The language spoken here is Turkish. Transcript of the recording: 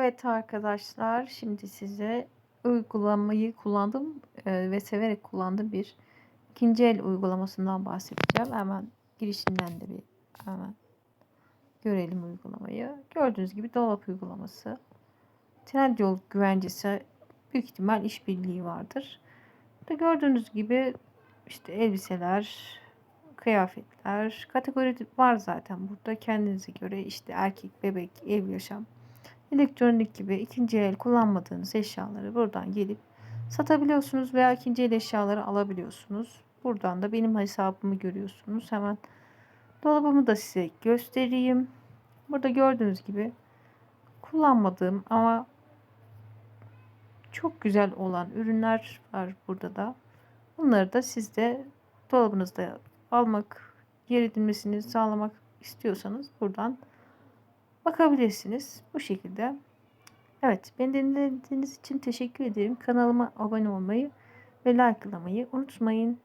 Evet arkadaşlar, şimdi size uygulamayı kullandım e, ve severek kullandığım bir ikinci el uygulamasından bahsedeceğim. Hemen girişinden de bir hemen görelim uygulamayı. Gördüğünüz gibi dolap uygulaması. Trendyol güvencesi büyük ihtimal işbirliği vardır. Burada gördüğünüz gibi işte elbiseler, kıyafetler, kategori var zaten burada kendinize göre işte erkek, bebek, ev yaşam elektronik gibi ikinci el kullanmadığınız eşyaları buradan gelip satabiliyorsunuz veya ikinci el eşyaları alabiliyorsunuz. Buradan da benim hesabımı görüyorsunuz. Hemen dolabımı da size göstereyim. Burada gördüğünüz gibi kullanmadığım ama çok güzel olan ürünler var burada da. Bunları da siz de dolabınızda almak, yer edilmesini sağlamak istiyorsanız buradan bakabilirsiniz. Bu şekilde. Evet, beni dinlediğiniz için teşekkür ederim. Kanalıma abone olmayı ve like'lamayı unutmayın.